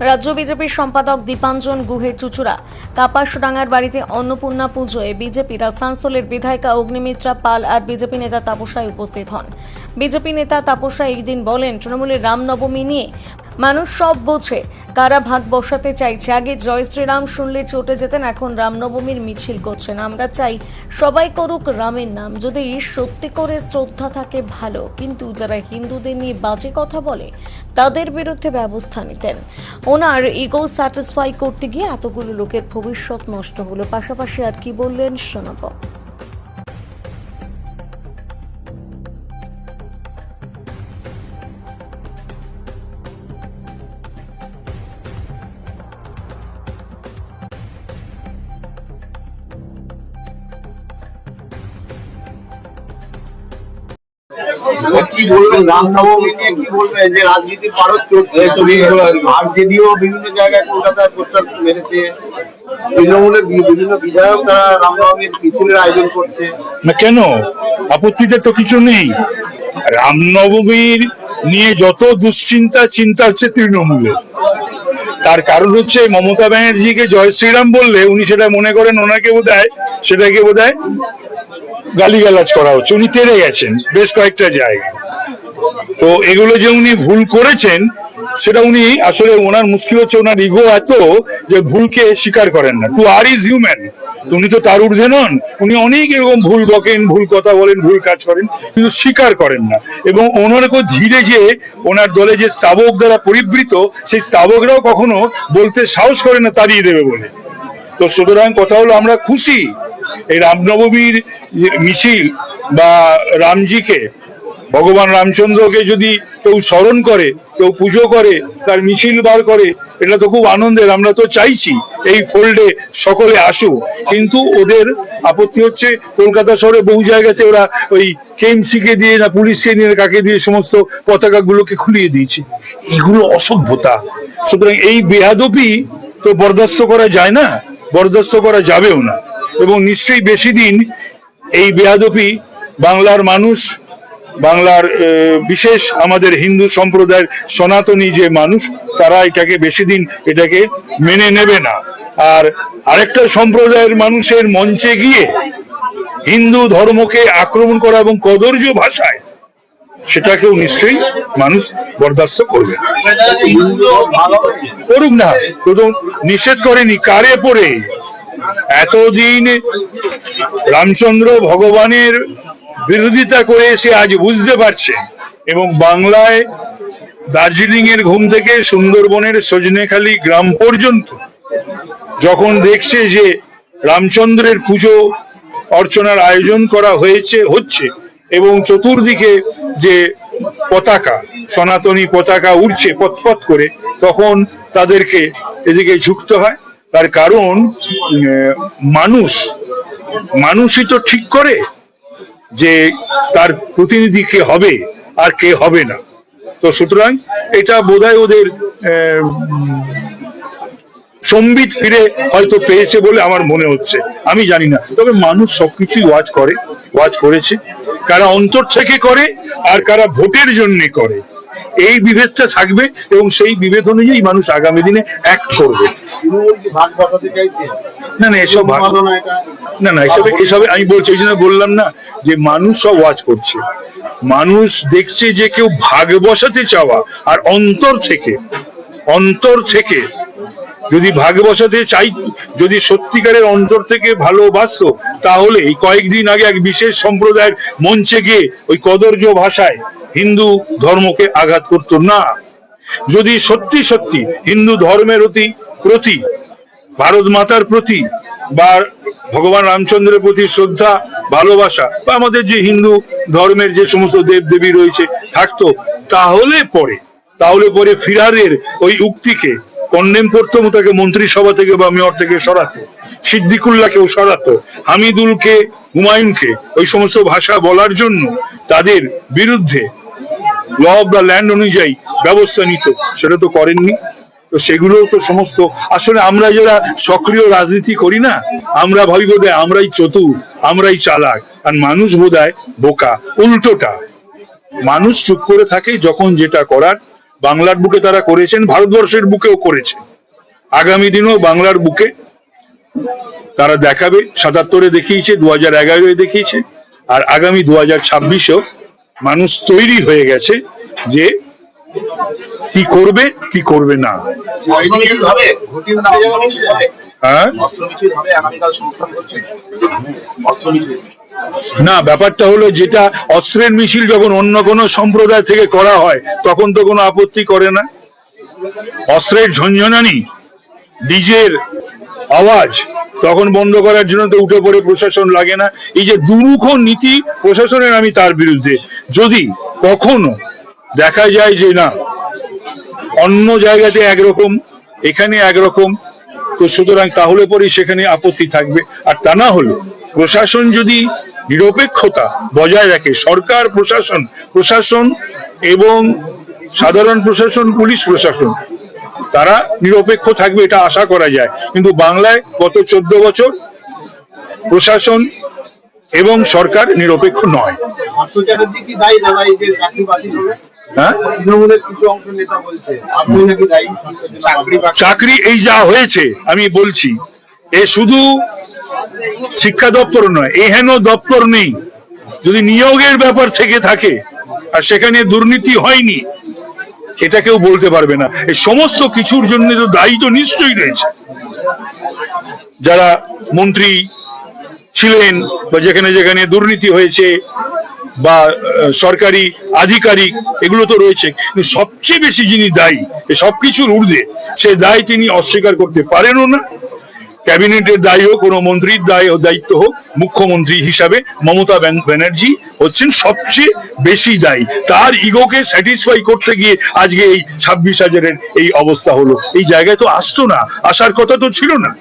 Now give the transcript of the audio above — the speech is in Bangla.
রাজ্য বিজেপির সম্পাদক দীপাঞ্জন গুহের চুচুড়া। কাপাসডাঙ্গার বাড়িতে অন্নপূর্ণা পুজোয় বিজেপির আসানসোলের বিধায়িকা অগ্নিমিত্রা পাল আর বিজেপি নেতা তাপসায় উপস্থিত হন। বিজেপি নেতা তাপসা এই দিন বলেন, তৃণমূলের রামনবমী নিয়ে মানুষ সব বোঝে। কারা ভাগ বসাতে চাইছে? আগে জয় শ্রীরাম শুনলে চটে যেতেন, এখন রামনবমীর মিছিল করছেন আমরা চাই সবাই করুক রামের নাম। যদি সত্যি করে শ্রদ্ধা থাকে, ভালো। কিন্তু যারা হিন্দুদের নিয়ে বাজে কথা বলে, তাদের বিরুদ্ধে ব্যবস্থা নিতেন। ওনার ইগো স্যাটিসফাই করতে গিয়ে এতগুলো লোকের ভবিষ্যৎ নষ্ট হলো। পাশাপাশি আর কি বললেন শোনাবো কি বলবেন? রামনবমী নিয়ে কি বলবেন? যে রাজনীতির পারদ চলছে। আর যদিও বিভিন্ন জায়গায় কলকাতায় পোস্টার মেরেছে। তৃণমূলের বিভিন্ন বিধায়ক তারা রামনবমীর মিছিলের আয়োজন করছে। না কেন? আপত্তিতে তো কিছু নেই। রামনবমীর নিয়ে যত দুশ্চিন্তা চিন্তা হচ্ছে তৃণমূলের। তার কারণ হচ্ছে মমতা ব্যানার্জিকে জয় শ্রীরাম বললে উনি সেটা মনে করেন ওনাকে বোধ সেটাকে বোধ হয় গালিগালাজ করা হচ্ছে। উনি তেরে গেছেন বেশ কয়েকটা জায়গা তো এগুলো যে উনি ভুল করেছেন, সেটা উনি আসলে ওনার মুশকিল হচ্ছে ওনার ইগো এত যে ভুলকে স্বীকার করেন না। টু আর ইজ হিউম্যান উনি তো তার ঊর্ধ্বে নন। উনি অনেক এরকম ভুল বকেন, ভুল কথা বলেন, ভুল কাজ করেন, কিন্তু স্বীকার করেন না। এবং ওনারকে ঝিরে গিয়ে ওনার দলে যে স্তাবক দ্বারা পরিবৃত, সেই স্তাবকরাও কখনো বলতে সাহস করে না, তাড়িয়ে দেবে বলে। তো সুতরাং কথা হলো, আমরা খুশি এই রামনবমীর মিছিল বা রামজিকে ভগবান রামচন্দ্রকে যদি কেউ স্মরণ করে, কেউ পুজো করে, তার মিছিল বার করে, এটা তো খুব আনন্দের, আমরা তো চাইছি এই ফোল্ডে সকলে আসুক। কিন্তু ওদের আপত্তি হচ্ছে কলকাতা শহরে বহু জায়গাতে ওরা ওই কেএমসিকে দিয়ে না পুলিশকে নিয়ে কাকে দিয়ে সমস্ত পতাকাগুলোকে খুলিয়ে দিয়েছে। এগুলো অসভ্যতা। সুতরাং এই বেহাদপি তো বরদাস্ত করা যায় না, বরদাস্ত করা যাবেও না। এবং নিশ্চয়ই বেশি দিন এই বেহাদপি বাংলার মানুষ বাংলার বিশেষ আমাদের হিন্দু সম্প্রদায়ের সনাতনী যে মানুষ, তারা এটাকে বেশি দিন এটাকে মেনে নেবে না। আর আরেকটা সম্প্রদায়ের মানুষের মঞ্চে গিয়ে হিন্দু ধর্মকে আক্রমণ করা এবং কদর্য ভাষায় সেটাকেও নিশ্চয়ই মানুষ বরদাস্ত করবে। করুক না প্রথম নিষেধ করেনি, কারে পড়ে? এতদিন রামচন্দ্র ভগবানের বিরোধিতা করে সে আজ বুঝতে পারছে এবং বাংলায় দার্জিলিং এর ঘুম থেকে সুন্দরবনের সজনেখালি গ্রাম পর্যন্ত যখন দেখছে যে রামচন্দ্রের পুজো অর্চনার আয়োজন করা হয়েছে, হচ্ছে এবং চতুর্দিকে যে পতাকা, সনাতনী পতাকা উঠছে পথপথ করে, তখন তাদেরকে এদিকে ঝুঁকতে হয়। তার কারণ মানুষ, মানুষই তো ঠিক করে। যে তার প্রতিনিধি কে হবে আর কে হবে না। তো সুতরাং এটা বোধহয় ওদের সম্বিত ফিরে হয়তো পেয়েছে বলে আমার মনে হচ্ছে। আমি জানি না। তবে মানুষ সবকিছুই ওয়াজ করে, ওয়াজ করেছে। কারা অন্তর থেকে করে আর কারা ভোটের জন্য করে। এই বিভেদটা থাকবে এবং সেই বিভেদ অনুযায়ী মানুষ আগামী দিনে অ্যাক্ট করবে। না না, এসব না না, এসবে এসবে আমি বলছি, ওই জন্য বললাম না যে মানুষ সব ওয়াচ করছে। মানুষ দেখছে যে কেউ ভাগ বসাতে চাওয়া, আর অন্তর থেকে অন্তর থেকে যদি ভাগ বসাতে চাই, যদি সত্যিকারের অন্তর থেকে ভালোবাসতো তাহলে এই কয়েকদিন আগে এক বিশেষ সম্প্রদায়ের মঞ্চে গিয়ে ওই কদর্য ভাষায় হিন্দু ধর্মকে আঘাত করতো না। যদি সত্যি সত্যি হিন্দু ধর্মের অতি প্রতি, ভারত মাতার প্রতি বা ভগবান রামচন্দ্রের প্রতি শ্রদ্ধা, ভালোবাসা বা আমাদের যে হিন্দু ধর্মের যে সমস্ত দেব দেবী রয়েছে থাকতো, তাহলে পরে তাহলে পরে ফিরারের ওই উক্তিকে কন্ডেম করতো তাকে মন্ত্রিসভা থেকে বা মেয়র থেকে সরাতো। সিদ্দিকুল্লাহকেও সরাতো। হামিদুলকে, হুমায়ুনকে, ওই সমস্ত ভাষা বলার জন্য তাদের বিরুদ্ধে ল অফ দ্য ল্যান্ড অনুযায়ী ব্যবস্থা নিত। সেটা তো করেননি। তো সেগুলো তো সমস্ত আসলে আমরা যারা সক্রিয় রাজনীতি করি না, আমরা ভাবি বোধ আমরাই চতুর, আমরাই চালাক। আর মানুষ বোধ বোকা, উল্টোটা। মানুষ চুপ করে থাকে যখন যেটা করার বাংলার বুকে তারা করেছেন ভারতবর্ষের বুকেও করেছেন আগামী দিনেও বাংলার বুকে তারা দেখাবে সাতাত্তরে দেখিয়েছে দু হাজার এগারোয় দেখিয়েছে আর আগামী দু হাজার ছাব্বিশেও মানুষ তৈরি হয়ে গেছে যে কি করবে কি করবে না। হ্যাঁ? না, ব্যাপারটা হলো যেটা অস্ত্রের মিছিল যখন অন্য কোনো সম্প্রদায় থেকে করা হয়, তখন তো কোনো আপত্তি করে না। অস্ত্রের ঝঞ্ঝনানি ডিজের আওয়াজ তখন বন্ধ করার জন্য তো উঠে পড়ে প্রশাসন লাগে না। এই যে দুমুখ নীতি প্রশাসনের আমি তার বিরুদ্ধে। যদি কখনো দেখা যায় যে না, অন্য জায়গাতে একরকম, এখানে একরকম, তো সুতরাং তাহলে পরেই সেখানে আপত্তি থাকবে। আর তা না হলে প্রশাসন যদি নিরপেক্ষতা বজায় রাখে। সরকার প্রশাসন প্রশাসন এবং সাধারণ প্রশাসন পুলিশ প্রশাসন তারা নিরপেক্ষ থাকবে এটা আশা করা যায়। কিন্তু বাংলায় গত চোদ্দ বছর প্রশাসন এবং সরকার নিরপেক্ষ নয়। হ্যাঁ? চাকরি এই যা হয়েছে আমি বলছি এ শুধু শিক্ষা দপ্তর নয়, এহেন দপ্তর নেই। যদি নিয়োগের ব্যাপার থেকে থাকে, আর সেখানে দুর্নীতি হয়নি এটা কেউ বলতে পারবে না। এই সমস্ত কিছুর জন্য তো দায়ী তো নিশ্চয়ই রয়েছে। যারা মন্ত্রী ছিলেন, বা যেখানে যেখানে দুর্নীতি হয়েছে, বা সরকারি আধিকারিক, এগুলো তো রয়েছে। কিন্তু সবচেয়ে বেশি যিনি দায়ী সবকিছুর ঊর্ধ্বে, সে দায় তিনি অস্বীকার করতে পারেনও না। ক্যাবিনেটের দায়ী হোক, কোনো মন্ত্রীর দায় দায়িত্ব হোক, মুখ্যমন্ত্রী হিসাবে মমতা ব্যান- ব্যানার্জি হচ্ছেন সবচেয়ে বেশি দায়ী। তার ইগোকে স্যাটিসফাই করতে গিয়ে আজকে এই ছাব্বিশ হাজারের এই অবস্থা হলো। এই জায়গায় তো আসতো না, আসার কথা তো ছিল না।